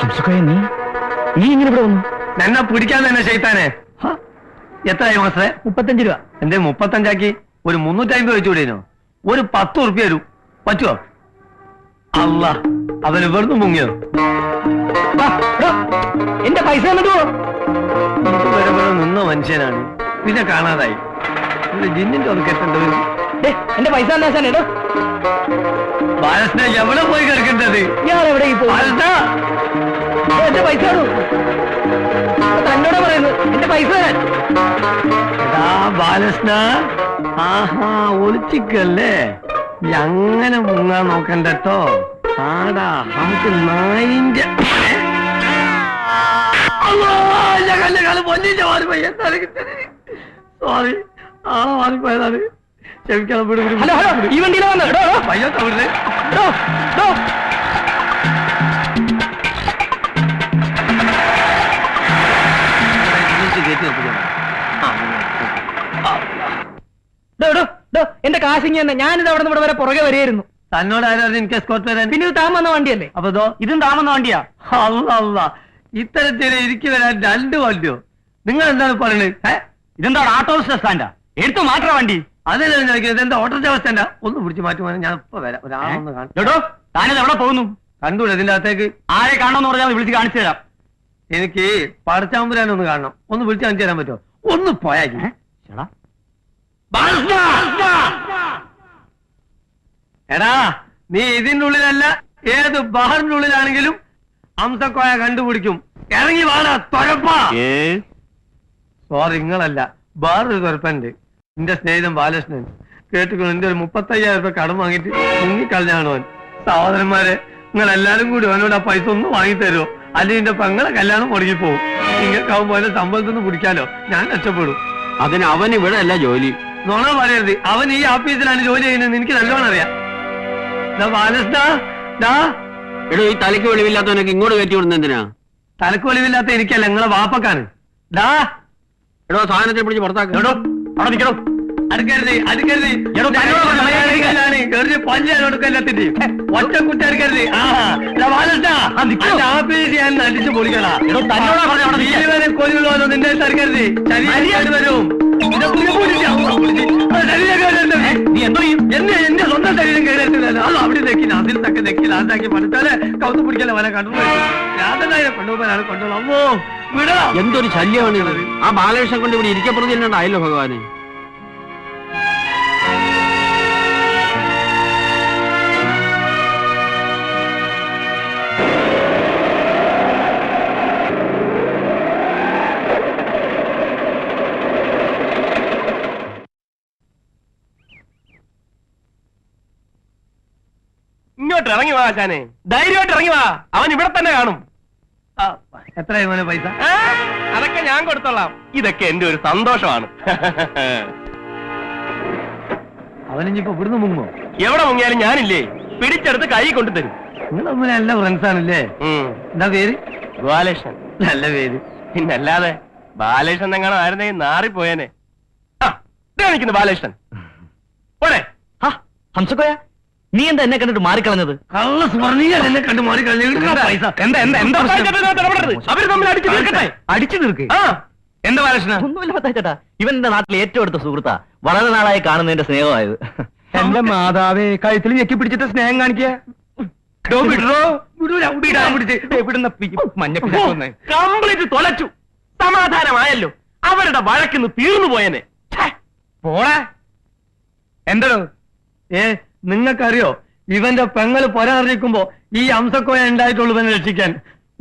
ഹംസക്കോയ നീ? നീ ഇങ്ങനെ ഇവിടെ വന്നു? എന്നെ പിടിക്കാൻ തന്നെ ചെയ്താനെ. എത്രയായി മാസേ മുപ്പത്തഞ്ച് രൂപ. എന്തേ മുപ്പത്തഞ്ചാക്കി? ഒരു മുന്നൂറ്റമ്പത് വെച്ചു വെച്ചുകൂടേനോ ഒരു പത്ത് ഉറുപ്പ്യ തരൂ പറ്റുമോ അല്ല അവന് വെറുതെ മുങ്ങിയോ? എന്റെ പൈസ നിന്ന മനുഷ്യനാണ്. പിന്നെ കാണാതായി. ജിന്നിന്റെ ഒന്ന് കെട്ടേണ്ടത് എന്റെ പൈസ എന്നാ എടോ. ബാലസ്ന എവിടെ പോയി കിടക്കേണ്ടത്? ഞാൻ എവിടെ എന്റെ പൈസ തന്നോട് പറയുന്നു എന്റെ പൈസ തരാൻ. ബാലസ്ന ആഹാ ഒളിച്ചിക്കല്ലേ? ഞങ്ങനെ അങ്ങനെ മുങ്ങാൻ നോക്കണ്ടോ ആടാ നമുക്ക് നായിന്റെ സോറി ആ മാറിപ്പോയതാണ്. ക്ഷമിക്കണം വിട് വിട് ഹലോ ഹലോ ഈ വണ്ടിയിലാ വന്നു. എടോ എടോ, പയ്യ തവിടുന്നേ എടോ, എടോ. എടോ, എടോ, എടോ, എന്റെ കാശിങ്ങി തന്നെ. ഞാനിത് അവിടെ നിന്ന് ഇവിടെ വരെ പുറകെ വരെയായിരുന്നു തന്നോട് ആരായിരുന്നു എനിക്ക് എസ്കോർട്ട് വരാൻ? പിന്നെ ഇത് താൻ വന്ന വണ്ടിയല്ലേ? അപ്പൊ ഇതോ? ഇതും താമന്ന വന്ന വണ്ടിയാ? അല്ല അല്ല ഇത്തരത്തിൽ എനിക്ക് വരാൻ രണ്ട് വണ്ടിയോ? നിങ്ങൾ എന്താണ് പറയുന്നത് ഇതെന്താണ്? ഇതെന്താ ആട്ടോ സ്റ്റാൻഡാ? എടുത്തു മാറ്റാ വണ്ടി. അതല്ലേ ചോദിക്കുന്നത് എന്താ ഓട്ടോറിച്ച അവസ്ഥ എന്താ? ഒന്ന് പിടിച്ചു മാറ്റുവാൻ ഞാൻ ഇപ്പൊ വരാം. ഒരാളൊന്ന് കാണും താനിത് എവിടെ പോകുന്നു? കണ്ടൂടെ ഇതിന്റെ അകത്തേക്ക്? ആരെ കാണണമെന്ന് പറഞ്ഞാൽ വിളിച്ച് കാണിച്ചു തരാം. എനിക്ക് പടച്ചാമ്പുരാൻ ഒന്ന് കാണണം. ഒന്ന് വിളിച്ച് കാണിച്ചു തരാൻ പറ്റുമോ? ഒന്ന് പോയാ ചേടാ എടാ. നീ ഇതിന്റെ ഉള്ളിലല്ല ഏത് ബഹറിന്റെ ഉള്ളിലാണെങ്കിലും അംസക്കോയ കണ്ടുപിടിക്കും. ഇറങ്ങി വാടാ തൊരപ്പാ. സോറി നിങ്ങളല്ല വേറൊരു തുറപ്പുണ്ട് എന്റെ സ്നേഹിതൻ ബാലകൃഷ്ണൻ. കേട്ടുകൊണ്ട് എന്റെ ഒരു മുപ്പത്തയ്യായിരം രൂപ കടം വാങ്ങിയിട്ട് മുങ്ങിക്കളഞ്ഞാണ് അവൻ? സഹോദരന്മാരെ നിങ്ങൾ എല്ലാരും കൂടി അവനോട് ആ പൈസ ഒന്ന് വാങ്ങി തരുമോ അല്ലെങ്കിൽ എന്റെ പെങ്ങളെ കല്യാണം മുടങ്ങി പോകും നിങ്ങൾക്കാവുമ്പോ അതിന്റെ സമ്പളത്തിൽ നിന്ന് പിടിക്കാലോ? ഞാൻ രക്ഷപ്പെടും. അതിന് അവൻ ഇവിടെ അല്ല ജോലി. നോണ പറയരുത്. അവൻ ഈ ഓഫീസിലാണ് ജോലി ചെയ്യുന്നത്. എനിക്ക് നല്ലോണം അറിയാം. എടോ ഈ തലയ്ക്ക് വെളിവില്ലാത്തവനൊക്കെ ഇങ്ങോട്ട് കയറ്റി വിടുന്ന എന്തിനാ? തലക്ക് വെളിവില്ലാത്ത എനിക്കല്ല നിങ്ങളെ വാപ്പക്കാണ്. ഡാ എടോ സാധനത്തെ പിടിച്ച് പുറത്താക്കോ. എടോ അവിടെ നിൽക്കണോ അടുക്കരുത് അടുക്കരുത്. കേറി പല്ലാണ് എടുക്കല്ലാത്തിന്റെ ഒറ്റ കുട്ടി അടുക്കരുത് ആഫീസ് ഞാൻ അടിച്ചു പൊളിക്കണ. ജീവനെ കൊല്ലുകളോ നിന്റെ തടുക്കരുത് ശരീരം വരും. എന്നെ എന്റെ സ്വന്തം ശരീരം കേടത്തില്ലല്ലോ അത് അവിടെ നെക്കില്ല. അതിൽ തക്ക നെക്കില്ല. അതാക്കി പഠിച്ചാൽ കൗത്ത് പിടിക്കല വല കണ്ടു രാധനായ കൊണ്ടുപോകാനാണ് കൊണ്ടുപോകും അമ്മോ വിടണം എന്തൊരു ശല്യമാണ് ആ ബാലകൃഷ്ണൻ കൊണ്ട് ഇവിടെ ഇരിക്കപ്പുറത്ത് തന്നെ ഉണ്ടായല്ലോ ഭഗവാനെ. ആശാനെ ധൈര്യമായിട്ട് ഇറങ്ങി വാ. അവൻ ഇവിടെ തന്നെ കാണും. ആ, എത്രയായി മോനെ പൈസ? അതൊക്കെ ഞാൻ കൊടുത്തോളാം. ഇതൊക്കെ എന്റെ ഒരു സന്തോഷമാണ്. അവനിപ്പോ ഇവിടുന്ന് മുങ്ങോ എവിടെ മുങ്ങിയാലും ഞാനില്ലേ? പിടിച്ചെടുത്ത് കൈ കൊണ്ടുതരും തരും. നിങ്ങളൊന്നും നല്ല ഫ്രണ്ട്സ് ആണല്ലേ? ഉം. എന്താ പേര്? ബാലകൃഷ്ണൻ നല്ല പേര്. പിന്നല്ലാതെ ബാലകൃഷ്ണൻ എങ്ങാനും ആയിരുന്നെങ്കിൽ നാറിപ്പോയേനെ. ആ ദേ നിൽക്കുന്നു ബാലകൃഷ്ണൻ. പോടെ. ഹംസക്കോയ? നീ എന്താ എന്നെ കണ്ടിട്ട് മാറിക്കളഞ്ഞത്? കള്ള എന്നെ കണ്ടു പൈസ. എന്താ? എന്താ? എന്താ? അവർ തമ്മിൽ അടിച്ചു തീർക്കട്ടെ. അടിച്ചു തീർക്ക്. ആ. എന്താ ബാലകൃഷ്ണ? ഒന്നുമില്ല പത്താച്ചേട്ടാ ഇവൻ എന്റെ നാട്ടിലെ ഏറ്റവും അടുത്ത സുഹൃത്താ. വളരെ നാളായി കാണുന്നതിന്റെ സ്നേഹമായത്. എന്റെ മാതാവേ കഴുത്തിൽ ഞെക്കി പിടിച്ചിട്ട് സ്നേഹം കാണിക്കുക. കംപ്ലീറ്റ് തൊലച്ചു. സമാധാനമായല്ലോ. അവരുടെ വഴക്കിന്ന് തീർന്നു പോയനെ. പോടാ. എന്തോ ഏ നിങ്ങൾക്കറിയോ ഇവന്റെ പെങ്ങൾ പൊരാറിയിക്കുമ്പോ ഈ അംസക്കോയ ഉണ്ടായിട്ടുള്ളൂ ഇവനെ രക്ഷിക്കാൻ.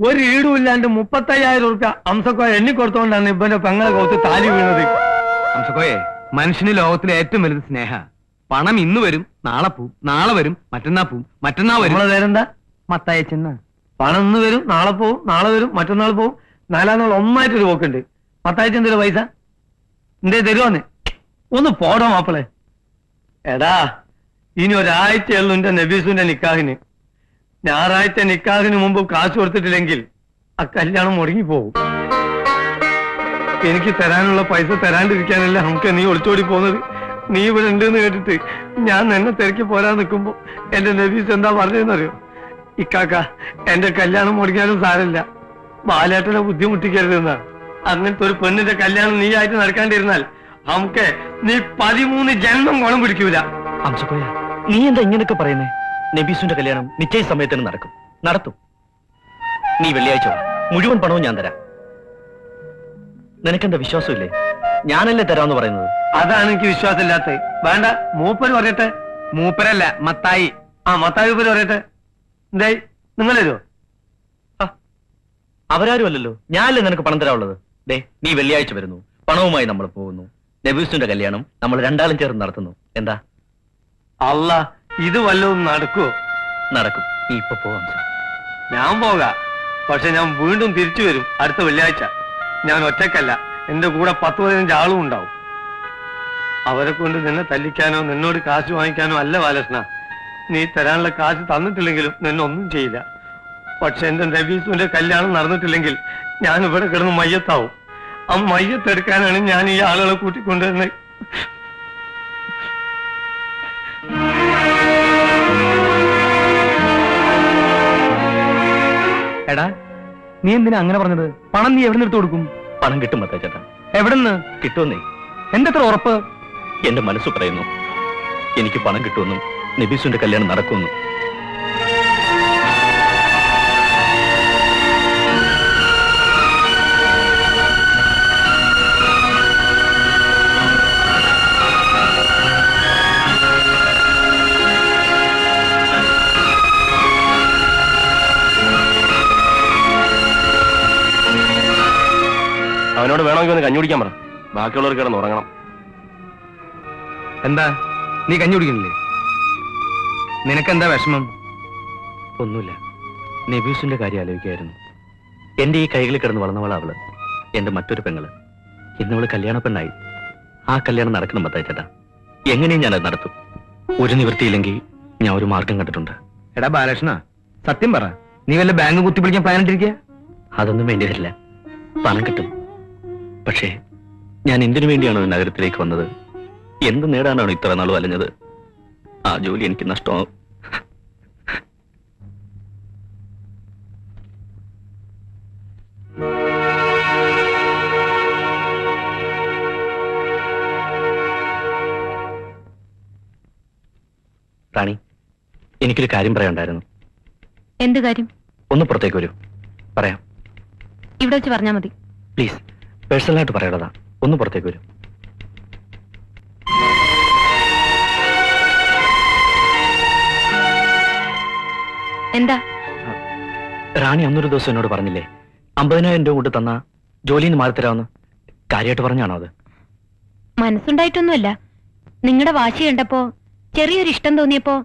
ഒരു ഈടും ഇല്ലാണ്ട് മുപ്പത്തയ്യായിരം ഉറുപ്പ അംസക്കോയ എണ്ണിക്കൊടുത്തോണ്ടാണ് ഇവന്റെ പെങ്ങളെ കോത്ത് താലി വീണത്. അംസക്കോയെ മനുഷ്യന് ലോകത്തിലെ ഏറ്റവും വലുത് സ്നേഹ. പണം ഇന്ന് വരും നാളെ പോവും നാളെ വരും മറ്റന്നാ പോവും മറ്റന്നാ വരും. നമ്മളെ പേരെന്താ? മത്തായച്ചെന്ന പണം ഇന്ന് വരും നാളെ പോവും നാളെ വരും മറ്റന്നാൾ പോവും. നാലാം നാൾ ഒന്നായിട്ടൊരു പോക്കുണ്ട്. മത്തായ എന്തൊരു പൈസ? എന്തേ തരുവാന്ന്? ഒന്ന് പോടോ മാപ്പിളെ. എടാ ഇനി ഒരാഴ്ചയുള്ളൂ എന്റെ നബീസുന്റെ നിക്കാഹിന്. ഞായറാഴ്ച നിക്കാഹിന് മുമ്പ് കാശ് കൊടുത്തിട്ടില്ലെങ്കിൽ ആ കല്യാണം മുടങ്ങി പോകും എനിക്ക് തരാനുള്ള പൈസ തരാണ്ടിരിക്കാനല്ല നമുക്ക് നീ ഒളിച്ചോടി പോകുന്നത്? നീ ഇവിടെ ഉണ്ടെന്ന് കേട്ടിട്ട് ഞാൻ എന്നെ തിരക്കി പോരാൻ നിൽക്കുമ്പോ എന്റെ നബീസ് എന്താ പറഞ്ഞതെന്നറിയോ? ഇക്കാക്ക എന്റെ കല്യാണം മുടങ്ങിയാലും സാരമില്ല. ബാലേട്ടനെ ബുദ്ധിമുട്ടിക്കരുതെന്നാ. അങ്ങനത്തെ ഒരു പെണ്ണിന്റെ കല്യാണം നീ ആയിട്ട് നടക്കാണ്ടിരുന്നാൽ നമുക്ക് നീ പതിമൂന്ന് ജന്മം കുളം പിടിക്കൂല. അംശക്കോയ നീ എന്താ ഇങ്ങനെയൊക്കെ പറയുന്നേ? നബീസുന്റെ കല്യാണം നിശ്ചയ സമയത്തിന് നടക്കും. നടത്തും. നീ വെള്ളിയാഴ്ച മുഴുവൻ പണവും ഞാൻ തരാം. നിനക്കെന്താ വിശ്വാസമില്ലേ? ഞാനല്ലേ തരാന്ന് പറയുന്നത്? അതാണ് എനിക്ക് വിശ്വാസമില്ലാത്തത്. വേണ്ട മൂപ്പര് പറയട്ടെ. മൂപ്പരല്ല മത്തായി. ആ മത്തായി പേര് പറയട്ടെ. എന്തായി? നിങ്ങൾ തരുമോ അവരാരും അല്ലല്ലോ. ഞാനല്ലേ നിനക്ക് പണം തരാനുള്ളത്? ദേ നീ വെള്ളിയാഴ്ച വരുന്നു. പണവുമായി നമ്മൾ പോകുന്നു. നബീസിന്റെ കല്യാണം നമ്മൾ രണ്ടാളും ചേർന്ന് നടത്തുന്നു. എന്താ? അല്ല ഇത് വല്ലതും നടക്കുവോ? നടക്കും. നീ ഇപ്പൊ പോവാം സാർ ഞാൻ പോകാം. പക്ഷെ ഞാൻ വീണ്ടും തിരിച്ചു വരും. അടുത്ത വെള്ളിയാഴ്ച. ഞാൻ ഒറ്റക്കല്ല എന്റെ കൂടെ പത്ത് പതിനഞ്ച് ആളും ഉണ്ടാവും. അവരെ കൊണ്ട് നിന്നെ തല്ലിക്കാനോ നിന്നോട് കാശ് വാങ്ങിക്കാനോ അല്ല ബാലകൃഷ്ണ. നീ തരാനുള്ള കാശ് തന്നിട്ടില്ലെങ്കിലും നിന്നൊന്നും ചെയ്യില്ല. പക്ഷെ എന്റെ നബീസുവിന്റെ കല്യാണം നടന്നിട്ടില്ലെങ്കിൽ ഞാൻ ഇവിടെ കിടന്ന് മയ്യത്താവും. ആ മയ്യത്തെടുക്കാനാണ് ഞാൻ ഈ ആളുകളെ കൂട്ടിക്കൊണ്ടുവരുന്നത്. എടാ നീ എന്തിനാ അങ്ങനെ പറഞ്ഞത്? പണം നീ എവിടെ എടുത്തു കൊടുക്കും? പണം കിട്ടും മത്താ ചേട്ടാ. എവിടെന്ന്? കിട്ടുമെന്നേ. എന്തെത്ര ഉറപ്പ്? എന്റെ മനസ്സ് പറയുന്നു. എനിക്ക് പണം കിട്ടുമെന്നും നബീസുന്റെ കല്യാണം നടക്കുമെന്നും. അവനോട് വന്ന് ഒന്ന് കഞ്ഞി കുടിക്കാൻ പറ. ബാക്കിയുള്ളവർ കിടന്ന് ഉറങ്ങണം. എന്താ? നീ കഞ്ഞി നിനക്കെന്താ വിഷമം? ഒന്നുമില്ല. നബീസിന്റെ കാര്യം ആലോചിക്കായിരുന്നു. എന്റെ ഈ കൈകളിൽ കിടന്ന് വളർന്നവളാ അവൾ എന്റെ മറ്റൊരു പെങ്ങൾ. ഇന്നവൾ കല്യാണ പെണ്ണായി ആ കല്യാണം നടക്കണം മത്തായി ചേട്ടാ. എങ്ങനെയും ഞാനത് നടത്തും. ഒരു നിവൃത്തിയില്ലെങ്കിൽ ഞാൻ ഒരു മാർഗം കണ്ടിട്ടുണ്ട്. എടാ ബാലകൃഷ്ണ സത്യം പറ. നീ വല്ല ബാങ്ക് കുത്തിപ്പിടിക്കാൻ പ്ലാൻ ഇട്ടിരിക്കുക അതൊന്നും വേണ്ടി വരില്ല പണം കിട്ടും. പക്ഷേ ഞാൻ എന്തിനു വേണ്ടിയാണോ നഗരത്തിലേക്ക് വന്നത്? എന്ത് നേടാനാണ് ഇത്ര നാൾ വലഞ്ഞത്? ആ ജോലി എനിക്ക് നഷ്ടമാവും. റാണി എനിക്കൊരു കാര്യം പറയാനുണ്ടായിരുന്നു. എന്ത് കാര്യം? ഒന്ന് പുറത്തേക്ക് വരൂ. പറയാം. ഇവിടെ വെച്ച് പറഞ്ഞാൽ മതി. പ്ലീസ്. പേഴ്സണലായിട്ട് പറയണതാ. ഒന്ന് പുറത്തേക്ക് വരും. എന്താ? റാണി അന്നൊരു ദിവസം എന്നോട് പറഞ്ഞില്ലേ അമ്പതിനായിരം രൂപ കൊണ്ട് തന്ന ജോലിയിൽ നിന്ന് മാറിത്തരാമെന്ന്. കാര്യമായിട്ട് പറഞ്ഞാണോ അത്? മനസ്സുണ്ടായിട്ടൊന്നുമല്ല. നിങ്ങളുടെ വാശി കണ്ടപ്പോ ചെറിയൊരു ഇഷ്ടം തോന്നിയപ്പോ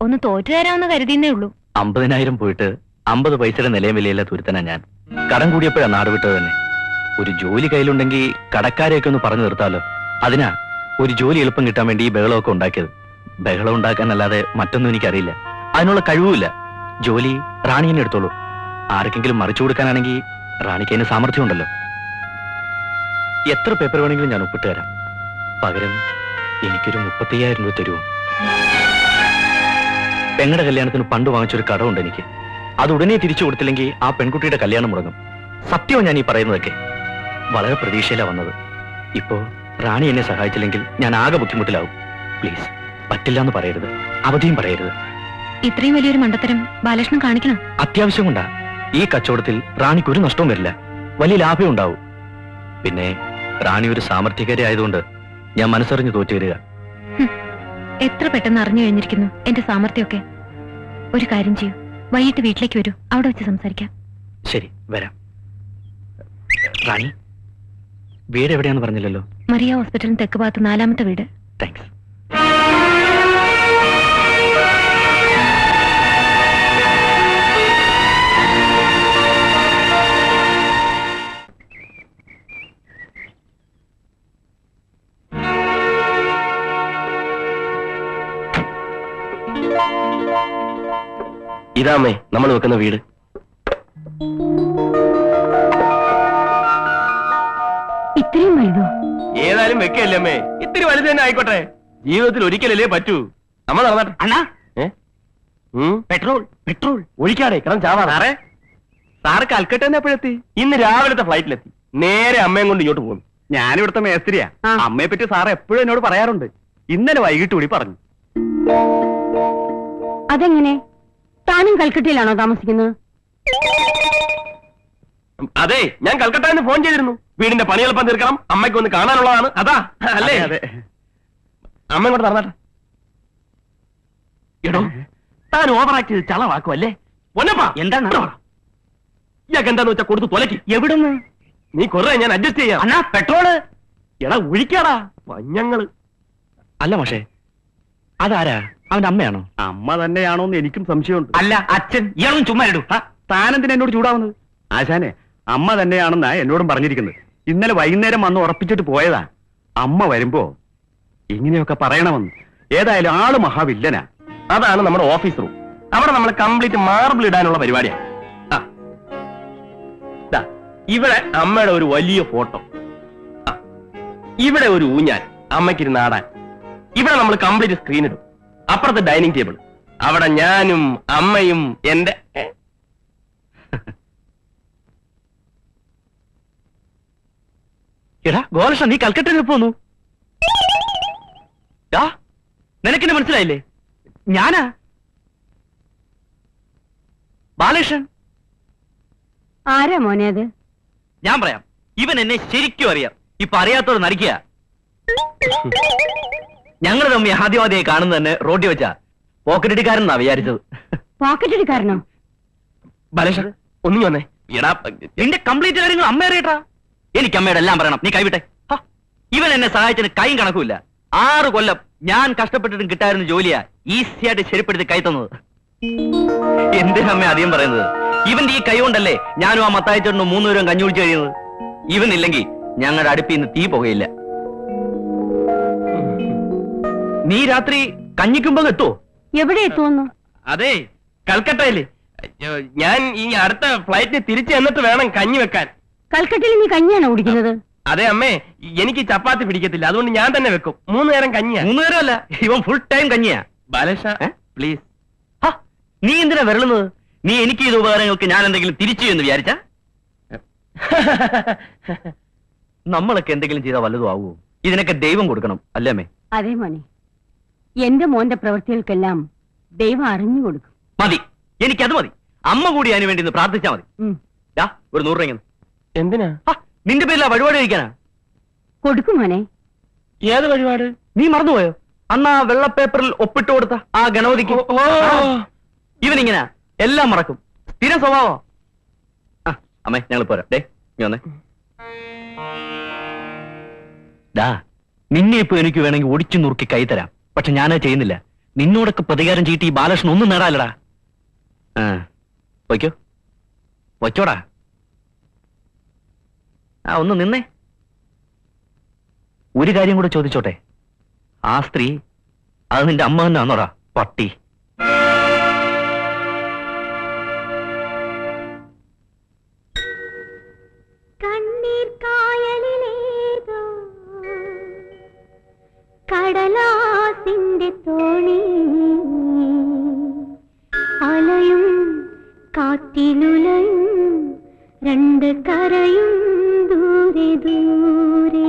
ഒന്ന് തോറ്റു തരാമെന്ന് കരുതിയെന്നേ ഉള്ളൂ. അമ്പതിനായിരം പോയിട്ട് അമ്പത് പൈസയുടെ നിലയും വിലയില്ല തുരുത്തനാ ഞാൻ. കടം കൂടിയപ്പോഴാണ് നാട് വിട്ടത് തന്നെ ഒരു ജോലി കയ്യിലുണ്ടെങ്കിൽ കടക്കാരെയൊക്കെ ഒന്ന് പറഞ്ഞു നിർത്താലോ? അതിനാ ഒരു ജോലി എളുപ്പം കിട്ടാൻ വേണ്ടി ഈ ബഹളമൊക്കെ ഉണ്ടാക്കിയത്. ബഹളം ഉണ്ടാക്കാനല്ലാതെ മറ്റൊന്നും എനിക്കറിയില്ല. അതിനുള്ള കഴിവുമില്ല. ജോലി റാണി തന്നെ എടുത്തോളൂ. ആർക്കെങ്കിലും മറിച്ചു കൊടുക്കാനാണെങ്കിൽ റാണിക്ക് അതിന് സാമർഥ്യം ഉണ്ടല്ലോ എത്ര പേപ്പർ വേണമെങ്കിലും ഞാൻ ഒപ്പിട്ട് തരാം. പകരം എനിക്കൊരു മുപ്പത്തയ്യായിരം രൂപ തരുമോ പെങ്ങളുടെ കല്യാണത്തിന് പണ്ട് വാങ്ങിച്ചൊരു കടമുണ്ട് എനിക്ക്. അത് ഉടനെ തിരിച്ചു കൊടുത്തില്ലെങ്കിൽ ആ പെൺകുട്ടിയുടെ കല്യാണം മുടങ്ങും. സത്യവും ഞാൻ ഈ പറയുന്നതൊക്കെ. വളരെ പ്രതീക്ഷയിലാണ് വന്നത്. ഇപ്പോ റാണി എന്നെ സഹായിച്ചില്ലെങ്കിൽ ഞാൻ ആകെ ബുദ്ധിമുട്ടിലാവും. പ്ലീസ് പറ്റില്ല എന്ന് പറയരുത്. അവധിയും പറയരുത്. ഇത്രയും വലിയൊരു മണ്ടത്തരം ബാലകൃഷ്ണൻ കാണിക്കണം? അത്യാവശ്യം കൊണ്ടാ. ഈ കച്ചവടത്തിൽ റാണിക്ക് ഒരു നഷ്ടവും വരില്ല. വലിയ ലാഭം ഉണ്ടാവും. പിന്നെ റാണി ഒരു സാമർത്ഥ്യകാരി ആയതുകൊണ്ട് ഞാൻ മനസ്സറിഞ്ഞു തോറ്റു വരിക. എത്ര പെട്ടെന്ന് അറിഞ്ഞു കഴിഞ്ഞിരിക്കുന്നു എന്റെ സാമർഥ്യമൊക്കെ ഒരു കാര്യം ചെയ്യൂ. വൈകിട്ട് വീട്ടിലേക്ക് വരൂ. അവിടെ വെച്ച് സംസാരിക്കാം. ശരി വരാം. റാണി? വീട് എവിടെയാന്ന് പറഞ്ഞില്ലല്ലോ. മറിയ ഹോസ്പിറ്റലിന് തെക്ക് ഭാഗത്ത് നാലാമത്തെ വീട്. താങ്ക്സ് ഇതാമേ നമ്മൾ വെക്കുന്ന വീട്. ഇത്രയും വെക്കല്ലേ അമ്മേ? ഇത്തിരി വലുത് തന്നെ ആയിക്കോട്ടെ. ജീവിതത്തിൽ ഒരിക്കലല്ലേ പറ്റൂ. നമ്മൾ നടന്നാട്ടെ. അണ്ണാ? Petrol petrol. ഒഴിക്കാടെ കിടന്ന് ചാവാ. സാറേ സാറ് കൽക്കട്ട എപ്പോഴെത്തി? ഇന്ന് രാവിലത്തെ ഫ്ലൈറ്റിലെത്തി. നേരെ അമ്മയും കൊണ്ട് ഇങ്ങോട്ട് പോകുന്നു. ഞാനിവിടുത്തെ മേസ്ത്രിയാ. അമ്മയെ പറ്റി സാറ് എപ്പോഴും എന്നോട് പറയാറുണ്ട്. ഇന്നലെ വൈകിട്ട് കൂടി പറഞ്ഞു. അതെങ്ങനെ? താനും കൽക്കട്ടയിലാണോ താമസിക്കുന്നത്? അതെ ഞാൻ കൽക്കട്ട നിന്ന് ഫോൺ ചെയ്തിരുന്നു. വീടിന്റെ പണി എളുപ്പം തീർക്കണം. അമ്മയ്ക്ക് ഒന്ന് കാണാനുള്ളതാണ്. അതാ. അല്ലേ? അതെ. അമ്മ ഇങ്ങോട്ട് നടന്നാട്ടെ. എടോ താൻ ഓവറാക്ട് ചെയ്ത് ചളവാക്കുമല്ലേ പൊന്നപ്പാ എന്താണ്? ഇയാൾക്ക് എന്താന്ന് വെച്ചാ കൊടുത്ത് തൊലക്കി എവിടുന്ന്? നീ കൊറേ ഞാൻ അഡ്ജസ്റ്റ് ചെയ്യാം. അണ്ണാ പെട്രോൾ? എടാ ഒഴിക്കാടാ. വഞ്ഞങ്ങൾ അല്ല പക്ഷേ അതാരാ? അവന്റെ അമ്മയാണോ? അമ്മ തന്നെയാണോ എന്ന് എനിക്കും സംശയമുണ്ട്. അല്ല അച്ഛൻ. ഇയാളും ചുമ്മാ ഇടൂ. താനെന്തിനാ എന്നോട് ചൂടാവുന്നത്? ആശാനെ അമ്മ തന്നെയാണെന്നാ എന്നോടും പറഞ്ഞിരിക്കുന്നത്. ഇന്നലെ വൈകുന്നേരം വന്ന് ഉറപ്പിച്ചിട്ട് പോയതാ. അമ്മ വരുമ്പോ ഇങ്ങനെയൊക്കെ പറയണമെന്ന്. ഏതായാലും ആൾ മഹാവില്ലനാ. അതാണ് നമ്മുടെ ഓഫീസ് റൂം അവിടെ നമ്മൾ കംപ്ലീറ്റ് മാർബിൾ ഇടാനുള്ള പരിപാടിയാണ്. ഇവിടെ അമ്മയുടെ ഒരു വലിയ ഫോട്ടോ. ഇവിടെ ഒരു ഊഞ്ഞാൽ അമ്മയ്ക്കിരുന്ന് ആടാൻ ഇവിടെ നമ്മൾ കംപ്ലീറ്റ് സ്ക്രീൻ ഇടും. അപ്പുറത്തെ ഡൈനിങ് ടേബിൾ അവിടെ ഞാനും അമ്മയും എന്റെ ഏ? എടാ ഗോലക്ഷ നീ കൽക്കട്ടയിൽ പോന്നു. നിനക്കിന്റെ മനസ്സിലായില്ലേ? ഞാനാ? ബാലകൃഷ്ണൻ? ആരാ മോനെ അത്? ഞാൻ പറയാം. ഇവൻ എന്നെ ശരിക്കും അറിയാം. ഇപ്പൊ അറിയാത്തവർ നരിക്കുക ഞങ്ങൾ തമ്മി ആദ്യവാദിയെ കാണുന്നത് തന്നെ റോഡിൽ വെച്ച. പോക്കറ്റടിക്കാരൻ എന്നാ വിചാരിച്ചത്. പോക്കറ്റടിക്കാരനോ? ബാലകൃഷ്ണൻ ഒന്നും വന്നേ. എടാ നിന്റെ കംപ്ലീറ്റ് കാര്യങ്ങൾ അമ്മ അറിയട്ടാ. എനിക്ക് അമ്മയുടെ എല്ലാം പറയണം. നീ കൈവിട്ടെ. ഇവൻ എന്നെ സഹായിച്ചതിന് കൈയും കണക്കുമില്ല. ആറ് കൊല്ലം ഞാൻ കഷ്ടപ്പെട്ടിട്ടും കിട്ടായിരുന്ന ജോലിയാ ഈസിയായിട്ട് ശരിപ്പെടുത്തി കൈ തന്നത്. എന്തിനാ അമ്മ അധികം പറയുന്നത്? ഇവന്റെ ഈ കൈ കൊണ്ടല്ലേ ഞാനും ആ മത്തായിച്ചേട്ടനും മൂന്നുപേരും കഞ്ഞി കുടിച്ചു കഴിയുന്നത്? ഇവനില്ലെങ്കിൽ ഞങ്ങളുടെ അടുപ്പിൽ നിന്ന് തീ പുകയില്ല. നീ രാത്രി കഞ്ഞിക്കുമ്പോ എത്തോ? എവിടെ എത്തുന്നു അതെ കൽക്കട്ടയിൽ. ഞാൻ ഈ അടുത്ത ഫ്ലൈറ്റ് തിരിച്ചു എന്നിട്ട് വേണം കഞ്ഞി വെക്കാൻ. കൽക്കട്ടയിൽ നീ കഞ്ഞിയാണോ കുടിക്കുന്നത്? അതെ അമ്മേ. എനിക്ക് ചപ്പാത്തി പിടിക്കത്തില്ല. അതുകൊണ്ട് ഞാൻ തന്നെ വെക്കും. മൂന്ന് നേരം കഞ്ഞിയാ. മൂന്നുപേരും അല്ല ഇവൻ ഫുൾ ടൈം കഞ്ഞിയാ. ബാലേഷ പ്ലീസ് ഹ, നീ എന്തിനാ വരളുന്നത്? നീ എനിക്ക് ചെയ്ത ഉപകാരങ്ങൾക്ക് ഞാൻ എന്തെങ്കിലും തിരിച്ചു എന്ന് വിചാരിച്ച? നമ്മളൊക്കെ എന്തെങ്കിലും ചെയ്താൽ വല്ലതും ആവുമോ ഇതിനൊക്കെ ദൈവം കൊടുക്കണം അല്ലേ അമ്മേ? അതെ മോനെ എന്റെ മോന്റെ പ്രവൃത്തികൾക്കെല്ലാം ദൈവം അറിഞ്ഞു കൊടുക്കും. മതി. എനിക്കത് മതി. അമ്മ കൂടി അതിനു വേണ്ടി പ്രാർത്ഥിച്ചാ മതി. ദാ, ഒരു നൂറ് രൂപ. എന്തിനാ? നിന്റെ പേരിലാ വഴിപാട് കഴിക്കാനാ? കൊടുക്കും മോനെ. ഏത് വഴിപാട്? നീ മറന്നുപോയോ? അന്ന് ആ വെള്ള പേപ്പറിൽ ഒപ്പിട്ട് കൊടുത്ത ആ ഗണപതിക്ക്. ഇവനിങ്ങനെ. എല്ലാം മറക്കും. സ്ഥിരം സ്വഭാവം? ആ അമ്മേ ഞങ്ങൾ പോരാ. ഡേ നീ വന്നേ. ഡാ നിന്നെ ഇപ്പൊ എനിക്ക് വേണമെങ്കിൽ ഒടിച്ചു നുറുക്കി കൈ തരാം. പക്ഷെ ഞാനത് ചെയ്യുന്നില്ല. നിന്നോടൊക്കെ പ്രതികാരം ചീട്ടി ഈ ബാലകൃഷ്ണൻ ഒന്നും നേടാലടാ ആ വയ്ക്കോ വയ്ക്കോടാ ആ ഒന്ന് നിന്നേ. ഒരു കാര്യം കൂടെ ചോദിച്ചോട്ടെ? ആ സ്ത്രീ അത് നിന്റെ അമ്മ തന്നെ ആന്നോടാ പട്ടി കടലാസിന്റെ തോണി. അലയും കാറ്റിലുലയും രണ്ട് കരയും ദൂരെ ദൂരെ.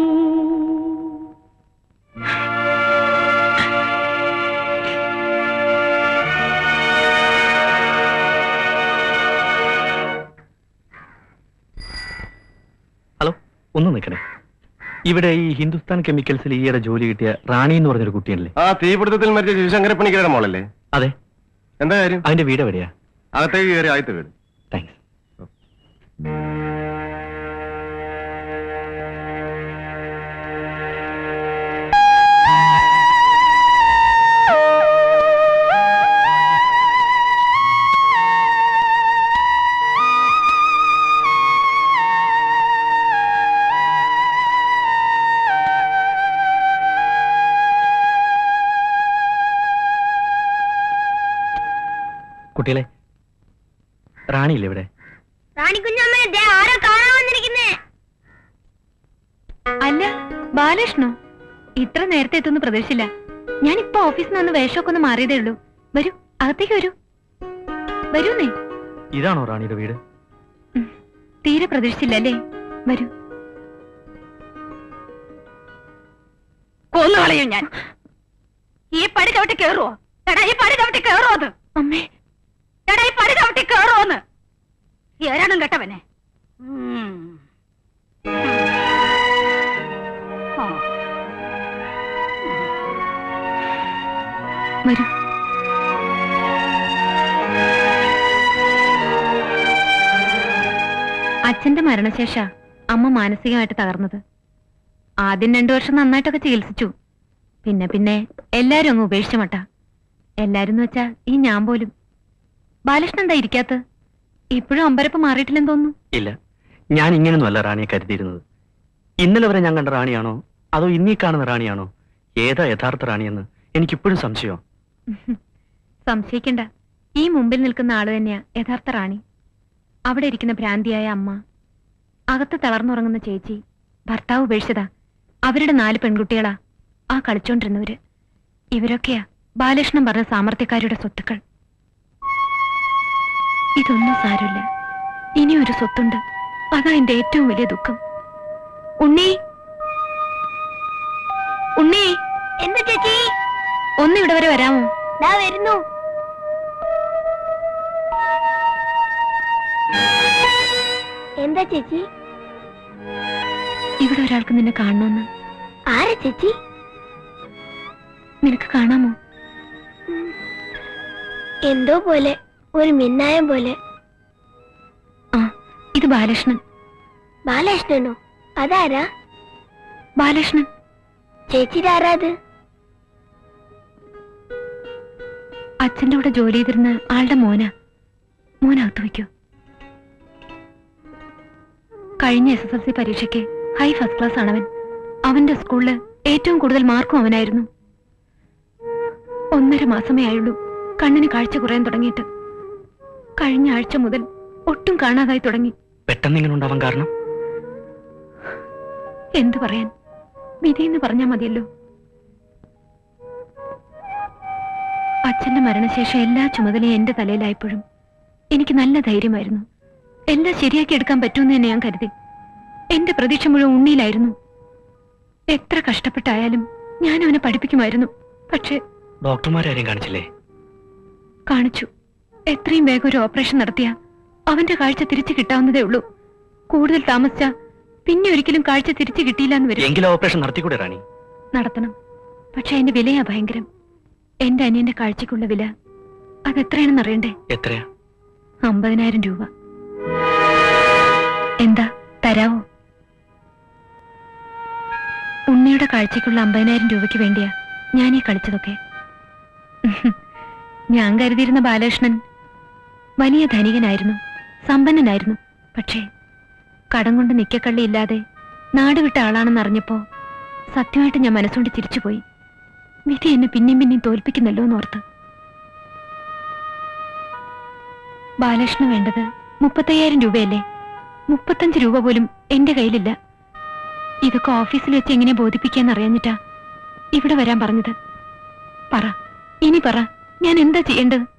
ഹലോ ഒന്ന് നിൽക്കണേ. ഇവിടെ ഈ ഹിന്ദുസ്ഥാൻ കെമിക്കൽസിൽ ഈയിടെ ജോലി കിട്ടിയ റാണി എന്ന് പറഞ്ഞൊരു കുട്ടിയല്ലേ ആ തീപിടുത്തത്തിൽ മരിച്ച ശിവശങ്കര പണിക്കരുടെ മോളല്ലേ? അതെ. എന്താ കാര്യം? അതിന്റെ വീട് എവിടെയാ? അകത്തേക്ക് കയറി ആയിട്ട് വീട്. താങ്ക്സ് കുട്ടികളെ. റാണിയില്ലേ ഇവിടെ? റാണിക്കുഞ്ഞമ്മനെ ദേ ആരോ കാണാൻ വന്നിരിക്കുന്നേ? അല്ല ബാലകൃഷ്ണോ ഇത്ര നേരത്തെ എത്തുന്നു പ്രതീക്ഷിച്ചില്ല ഞാൻ ഇപ്പൊ ഓഫീസിൽ നിന്ന് വേഷമൊക്കെ ഒന്ന് മാറിയതേ ഉള്ളൂ. വരൂ അകത്തേക്ക് വരൂ. വരൂന്നേ? ഇതാണോ റാണിയുടെ വീട്? തീരെ പ്രതീക്ഷിച്ചില്ല അല്ലേ? വരൂ. കൊന്നു കളയും ഞാൻ. ഈ പടി ചവിട്ടി കേറുവോ? എടാ ഈ പടി ചവിട്ടി കേറുവോ അത്? അമ്മേ അച്ഛന്റെ മരണശേഷ അമ്മ മാനസികമായിട്ട് തകർന്നത്. ആദ്യം രണ്ടു വർഷം നന്നായിട്ടൊക്കെ ചികിത്സിച്ചു. പിന്നെ പിന്നെ എല്ലാരും അങ്ങ് ഉപേക്ഷിച്ച മട്ട. എല്ലാരും വെച്ചാ ഈ ഞാൻ പോലും. ബാലകൃഷ്ണൻ എന്താ ഇരിക്കാത്ത? ഇപ്പോഴും അമ്പരപ്പ് മാറിയിട്ടില്ലെന്ന് തോന്നുന്നു. ഇല്ല. ഞാൻ ഇങ്ങനെയൊന്നുമല്ല റാണിയെ കരുതിയിരുന്നത്. ഇന്നലെ വരെ ഞാൻ കണ്ട റാണിയാണോ? അതോ ഇന്നീ കാണുന്ന റാണിയാണോ? ഏതാ യഥാർത്ഥ റാണിയെന്ന് എനിക്കിപ്പോഴും സംശയം? സംശയിക്കണ്ട. ഈ മുമ്പിൽ നിൽക്കുന്ന ആൾ തന്നെയാ യഥാർത്ഥ റാണി. അവിടെ ഇരിക്കുന്ന ഭ്രാന്തിയായ അമ്മ. അകത്ത് തളർന്നുറങ്ങുന്ന ചേച്ചി. ഭർത്താവ് ഉപേക്ഷിച്ചതാ. അവരുടെ നാല് പെൺകുട്ടികളാ. ആ കളിച്ചോണ്ടിരുന്നവര്. ഇവരൊക്കെയാ ബാലകൃഷ്ണൻ പറഞ്ഞ സാമർത്ഥ്യക്കാരുടെ സ്വത്തുക്കൾ. ഇതൊന്നും സാരമില്ല. ഇനിയൊരു സ്വത്തുണ്ട്. അതാ എന്റെ ഏറ്റവും വലിയ ദുഃഖം. ഉണ്ണി. ഉണ്ണി. എന്താ ചേച്ചി? ഒന്ന് ഇവിടെ വരെ വരാമോ? ഞാൻ വരുന്നു. എന്താ ചേച്ചി? ഇവിടെ ഒരാൾക്ക് നിന്നെ കാണണമെന്ന് ആരാ ചേച്ചി? നിനക്ക് കാണാമോ? എന്തോ പോലെ. ഒരു മിന്നായം പോലെ. ആ ഇത് ബാലകൃഷ്ണൻ. ബാലകൃഷ്ണനോ? അതാരാ? ബാലകൃഷ്ണൻ. ചേച്ചിയുടെ ആരാത് അച്ഛന്റെ കൂടെ ജോലി ചെയ്തിരുന്ന ആളുടെ മോന. മോനകത്ത് വയ്ക്കോ. കഴിഞ്ഞ എസ് എസ് എൽ സി പരീക്ഷയ്ക്ക് ഹൈ ഫസ്റ്റ് ക്ലാസ് ആണവൻ. അവന്റെ സ്കൂളിൽ ഏറ്റവും കൂടുതൽ മാർക്കും അവനായിരുന്നു. ഒന്നര മാസമേ ആയുള്ളൂ. കണ്ണിന് കാഴ്ച കുറയാൻ തുടങ്ങിയിട്ട്. കഴിഞ്ഞ ആഴ്ച മുതൽ ഒട്ടും കാണാതായി തുടങ്ങി. പെട്ടെന്ന് ഇങ്ങനെ ഉണ്ടാവാൻ കാരണം? എന്തു പറയാൻ? വിധി എന്ന് പറഞ്ഞാ മതിയല്ലോ. അച്ഛന്റെ മരണശേഷം എല്ലാ ചുമതലയും എന്റെ തലയിലായപ്പോഴും എനിക്ക് നല്ല ധൈര്യമായിരുന്നു. എല്ലാം ശരിയാക്കി എടുക്കാൻ പറ്റുമെന്ന് തന്നെ ഞാൻ കരുതി. എന്റെ പ്രതീക്ഷ മുഴുവൻ ഉണ്ണിയിലായിരുന്നു. എത്ര കഷ്ടപ്പെട്ടായാലും ഞാൻ അവനെ പഠിപ്പിക്കുമായിരുന്നു. പക്ഷേ ഡോക്ടർമാരും കാണിച്ചില്ലേ? കാണിച്ചു. എത്രയും വേഗം ഒരു ഓപ്പറേഷൻ നടത്തിയ അവന്റെ കാഴ്ച തിരിച്ചു കിട്ടാവുന്നതേ ഉള്ളൂ. കൂടുതൽ താമസിച്ച പിന്നെ ഒരിക്കലും കാഴ്ച തിരിച്ചു കിട്ടിയില്ല എന്ന് വരും. എങ്കിലും ഓപ്പറേഷൻ നടത്തിക്കൂടെ റാണി? നടത്തണം. പക്ഷെ അതിന്റെ വിലയാ ഭയങ്കരം. എന്റെ അനിയന്റെ കാഴ്ചക്കുള്ള വില അതെത്രയാണെന്ന് അറിയണ്ടേ? എത്രയാ? അമ്പതിനായിരം രൂപ. എന്താ തരാവോ? ഉണ്ണിയുടെ കാഴ്ചക്കുള്ള അമ്പതിനായിരം രൂപയ്ക്ക് വേണ്ടിയാ ഞാൻ ഈ കളിച്ചതൊക്കെ ഞാൻ കരുതിയിരുന്ന ബാലകൃഷ്ണൻ വലിയ ധനികനായിരുന്നു. സമ്പന്നനായിരുന്നു. പക്ഷേ കടം കൊണ്ട് നിക്കക്കള്ളി ഇല്ലാതെ നാട് വിട്ട ആളാണെന്ന് അറിഞ്ഞപ്പോ സത്യമായിട്ട് ഞാൻ മനസ്സുകൊണ്ട് തിരിച്ചുപോയി വിധി എന്നെ പിന്നെയും പിന്നെയും തോൽപ്പിക്കുന്നല്ലോ എന്നോർത്ത്. ബാലകൃഷ്ണന് വേണ്ടത് മുപ്പത്തയ്യായിരം രൂപയല്ലേ? മുപ്പത്തഞ്ച് രൂപ പോലും എന്റെ കയ്യിലില്ല. ഇതൊക്കെ ഓഫീസിൽ വെച്ച് എങ്ങനെ ബോധിപ്പിക്കാന്ന് അറിയാഞ്ഞിട്ടാ ഇവിടെ വരാൻ പറഞ്ഞത്. പറ ഇനി പറ ഞാൻ എന്താ ചെയ്യേണ്ടത്?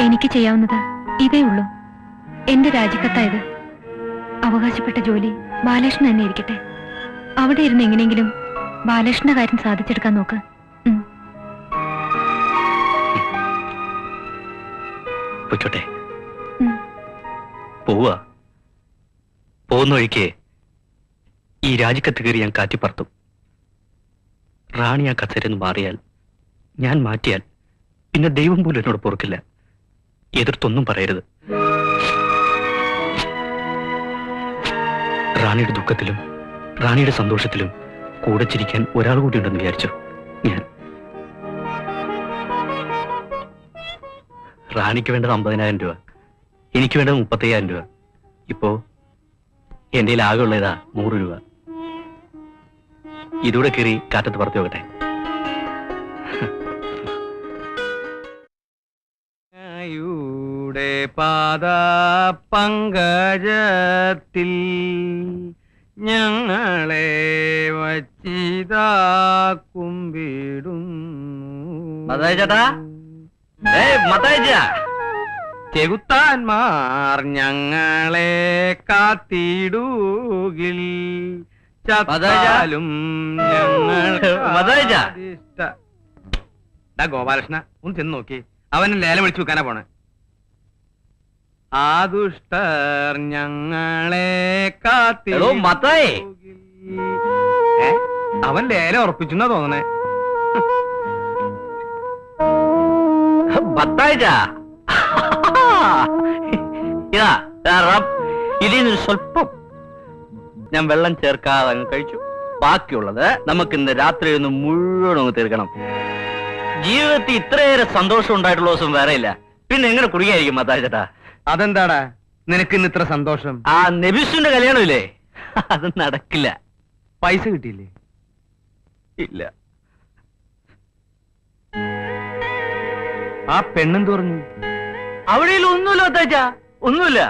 എനിക്ക് ചെയ്യാവുന്നത് ഇതേ ഉള്ളൂ. എന്റെ രാജിക്കത്തായത്. അവകാശപ്പെട്ട ജോലി ബാലകൃഷ്ണൻ തന്നെ ഇരിക്കട്ടെ അവിടെ ഇരുന്ന് എങ്ങനെയെങ്കിലും ബാലകൃഷ്ണന്റെ കാര്യം സാധിച്ചെടുക്കാൻ നോക്ക്. പോവാ പൊയ്ക്കോട്ടെ. ഉം. പോവുക. പോകുന്ന വഴിക്ക് ഈ രാജിക്കത്ത് കയറി ഞാൻ കാറ്റിപ്പറത്തും. റാണി ആ കസേരന്ന് മാറിയാൽ ഞാൻ മാറ്റിയാൽ പിന്നെ ദൈവം പോലും എന്നോട് പൊറുക്കില്ല. എതിർത്തൊന്നും പറയരുത്. റാണിയുടെ ദുഃഖത്തിലും റാണിയുടെ സന്തോഷത്തിലും കൂടെ ചിരിക്കാൻ ഒരാൾ കൂടി ഉണ്ടെന്ന് വിചാരിച്ചു ഞാൻ. റാണിക്ക് വേണ്ടത് അമ്പതിനായിരം രൂപ എനിക്ക് വേണ്ടത് മുപ്പത്തയ്യായിരം രൂപ. ഇപ്പോ എന്റെ ആകെ ഉള്ളതാ നൂറ് രൂപ. ഇതൂടെ കയറി കാറ്റത്ത് പറത്തി നോക്കട്ടെ പാദ പങ്കജത്തിൽ ഞങ്ങളെ വച്ചിതാ കുമ്പിടും ചേട്ടാ? മത്തായിച്ച ഞങ്ങളെ കാത്തിടുകിൽ ചത്താലും? ഗോപാലകൃഷ്ണ ഒന്ന് ചെന്ന് നോക്കി. അവന് ലേലം വിളിച്ചു വെക്കാനാ പോണേ. ആ ദുഷ്ടർ ഞങ്ങളെ കാത്തി മതായി മത്തായി. അവൻ ലേലം ഉറപ്പിച്ചെന്നാ തോന്നണേ. റബ്. ഇതിൽ നിന്ന് സ്വല്പം ഞാൻ വെള്ളം ചേർക്കാതെ അങ്ങ് കഴിച്ചു. ബാക്കിയുള്ളത് നമുക്ക് ഇന്ന് രാത്രി ഒന്ന് മുഴുവൻ അങ്ങ് തീർക്കണം. ജീവിതത്തിൽ ഇത്രയേറെ സന്തോഷം ഉണ്ടായിട്ടുള്ള ദിവസം വേറെ ഇല്ല. പിന്നെ എങ്ങനെ കുടുങ്ങിയായിരിക്കും മത്തായി ചേട്ടാ? അതെന്താടാ? നിനക്ക് ഇന്ന് ഇത്ര സന്തോഷം? ആ നെബിസുന്റെ കല്യാണമില്ലേ? അത് നടക്കില്ല. പൈസ കിട്ടിയില്ലേ? ഇല്ല. ആ പെണ്ണെന്ത് പറഞ്ഞു? അവിടെ ഒന്നുമില്ല മത്തായിച്ച ഒന്നുമില്ല.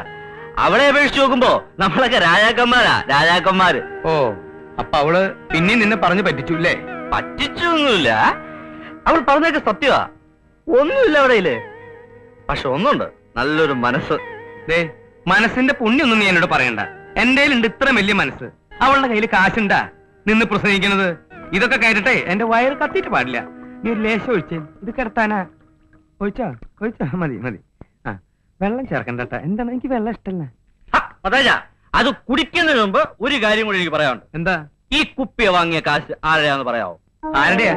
അവളെ അപേക്ഷിച്ച് നോക്കുമ്പോ നമ്മളൊക്കെ രാജാക്കന്മാരാ രാജാക്കന്മാര്. ഓ അപ്പൊ അവൾ പിന്നെ നിന്നെ പറഞ്ഞു പറ്റിച്ചു ഒന്നുമില്ല പറ്റിച്ചൊന്നുമില്ല. അവൾ പറഞ്ഞൊക്കെ സത്യവാ. ഒന്നുമില്ല അവിടെയില്ലേ പക്ഷെ ഒന്നുണ്ട് നല്ലൊരു മനസ്സ്. ദേ മനസ്സിന്റെ പുണ്യൊന്നും നീ എന്നോട് പറയണ്ട. എന്റെ ഉണ്ട് ഇത്ര വലിയ മനസ്സ്. അവളുടെ കയ്യിൽ കാശുണ്ടാ. നിന്ന് പ്രസംഗിക്കുന്നത്. ഇതൊക്കെ കേട്ടിട്ടേ എന്റെ വയറ് കത്തിയിട്ട് പാടില്ല. നീ ഒരു ലേശം ഒഴിച്ചേ. ഇത് കിടത്താനാ. ഒഴിച്ചാ? ഒഴിച്ചാ? മതി മതി. വെള്ളം ചേർക്കണ്ടട്ടാ. എന്താണ്? എനിക്ക് വെള്ളം ഇഷ്ടല്ല. അത് കുടിക്കുന്നതിന് മുമ്പ് ഒരു കാര്യം കൂടി എനിക്ക് പറയാനുണ്ട്. എന്താ? ഈ കുപ്പിയ വാങ്ങിയ കാശ് ആരുടെയാന്ന് പറയാവോ? ആരുടെയാ?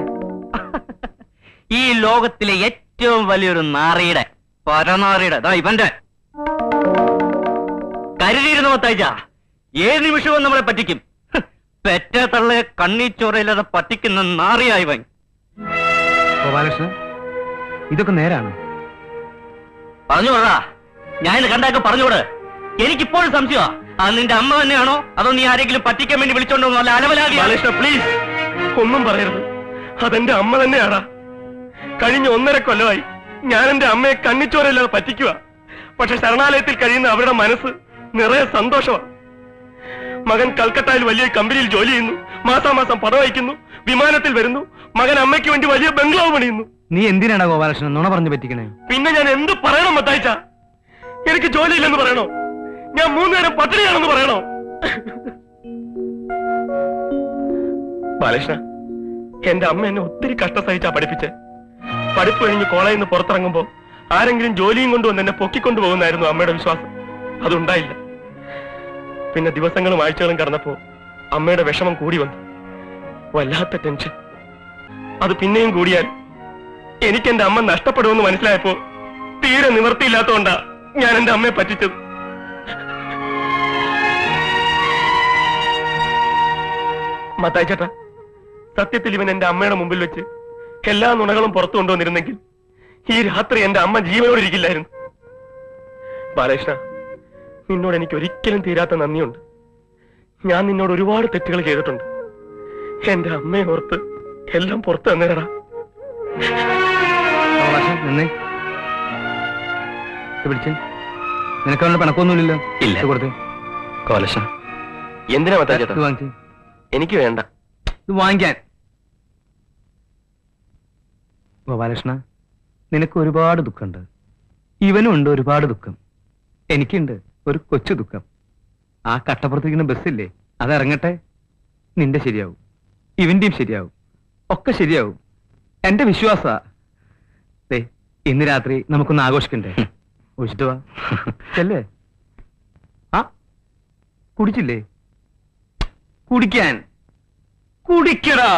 ഈ ലോകത്തിലെ ഏറ്റവും വലിയൊരു നാറിയുടെ പരനാറിയുടെ ഇവന്റെ. കരുതിയിരുന്നു മത്തായിച്ച ഏത് നിമിഷവും നമ്മളെ പറ്റിക്കും. പെറ്റ തള്ളെ കണ്ണീച്ചോറയില്ലാതെ പറ്റിക്കുന്ന നാറിയായി ഇവൻ. ഗോപാലകൃഷ്ണൻ ഇതൊക്കെ നേരാണ്? പറഞ്ഞു ഞാൻ ഇത് കണ്ടാക്ക പറഞ്ഞോട് എനിക്കിപ്പോഴും സംശയമാ അത് നിന്റെ അമ്മ തന്നെയാണോ? അതോ നീ ആരെങ്കിലും പറ്റിക്കാൻ വേണ്ടി വിളിച്ചോണ്ടോ അല്ല അലവലാകി പ്ലീസ് ഒന്നും പറയരുത്. അതെന്റെ അമ്മ തന്നെയാടാ. കഴിഞ്ഞ ഒന്നര കൊല്ലമായി ഞാൻ എന്റെ അമ്മയെ കണ്ണിച്ചോരല്ലാതെ പറ്റിക്കുക പക്ഷെ ശരണാലയത്തിൽ കഴിയുന്ന അവരുടെ മനസ്സ് നിറയെ സന്തോഷമാണ് മകൻ കൽക്കട്ടയിൽ വലിയ കമ്പനിയിൽ ജോലി ചെയ്യുന്നു. മാസാമാസം പണം വിമാനത്തിൽ വരുന്നു. മകൻ അമ്മയ്ക്ക് വേണ്ടി വലിയ ബംഗ്ലാവ് പണിയുന്നു. നീ എന്തിനാണ് ഗോപാലകൃഷ്ണൻ നുണ പറഞ്ഞു പറ്റിക്കണേ? പിന്നെ ഞാൻ എന്ത് പറയണം മത്തായിച്ച? എനിക്ക് ജോലിയില്ലെന്ന് പറയണോ? ഞാൻ മൂന്ന് നേരം പട്ടിണിയാണെന്ന് പറയണോ? ബാലകൃഷ്ണ എന്റെ അമ്മ എന്നെ ഒത്തിരി കഷ്ടം സഹിച്ചാ പഠിപ്പിച്ച്. പഠിപ്പ് കഴിഞ്ഞ് കോളേജിൽ നിന്ന് പുറത്തിറങ്ങുമ്പോ ആരെങ്കിലും ജോലിയും കൊണ്ടുവന്ന് എന്നെ പൊക്കിക്കൊണ്ടു അമ്മയുടെ വിശ്വാസം. അതുണ്ടായില്ല. പിന്നെ ദിവസങ്ങളും ആഴ്ചകളും കടന്നപ്പോ അമ്മയുടെ വിഷമം കൂടി വന്നു. വല്ലാത്ത ടെൻഷൻ അത് പിന്നെയും കൂടിയാൽ എനിക്ക് എന്റെ അമ്മ നഷ്ടപ്പെടുമെന്ന് മനസ്സിലായപ്പോ തീരെ നിവർത്തിയില്ലാത്തോണ്ടാ ഞാൻ എന്റെ അമ്മയെ പറ്റിച്ചത്. മത്തായി ചേട്ടാ സത്യത്തിൽ ഇവൻ എന്റെ അമ്മയുടെ മുമ്പിൽ വെച്ച് എല്ലാ നുണകളും പുറത്തു കൊണ്ടുവന്നിരുന്നെങ്കിൽ ഈ രാത്രി എന്റെ അമ്മ ജീവനോടെ ഇരിക്കില്ലായിരുന്നു ബാലകൃഷ്ണ നിന്നോട് എനിക്ക് ഒരിക്കലും തീരാത്ത നന്ദിയുണ്ട്. ഞാൻ നിന്നോട് ഒരുപാട് തെറ്റുകൾ ചെയ്തിട്ടുണ്ട്. എന്റെ അമ്മയെ ഓർത്ത് എല്ലാം പുറത്തു ഗോപാലകൃഷ്ണൻ നിന്നേ പിടിച്ചേ. നിനക്ക് അവളുടെ പണക്കൊന്നുമില്ലല്ലോ ഇല്ല. ഇത് കോലശ. എന്തിനാ വാങ്ങിച്ചു. എനിക്ക് വേണ്ട. ഇത് വാങ്ങിക്കാൻ. ഗോപാലകൃഷ്ണ നിനക്ക് ഒരുപാട് ദുഃഖമുണ്ട്. ഇവനും ഉണ്ട് ഒരുപാട് ദുഃഖം. എനിക്കുണ്ട് ഒരു കൊച്ചു ദുഃഖം. ആ കട്ടപ്പുറത്തിരിക്കുന്ന ബസ്സില്ലേ? അത് ഇറങ്ങട്ടെ. നിന്റെ ശരിയാവും. ഇവന്റെയും ശരിയാവും. ഒക്കെ ശരിയാവും. എന്റെ വിശ്വാസ. ഇന്ന് രാത്രി നമുക്കൊന്ന് ആഘോഷിക്കണ്ടേ? ഒഴിച്ചിട്ട് വാ. ചെല്ലേ? ആ കുടിച്ചില്ലേ? കുടിക്കാൻ. കുടിക്കടാ.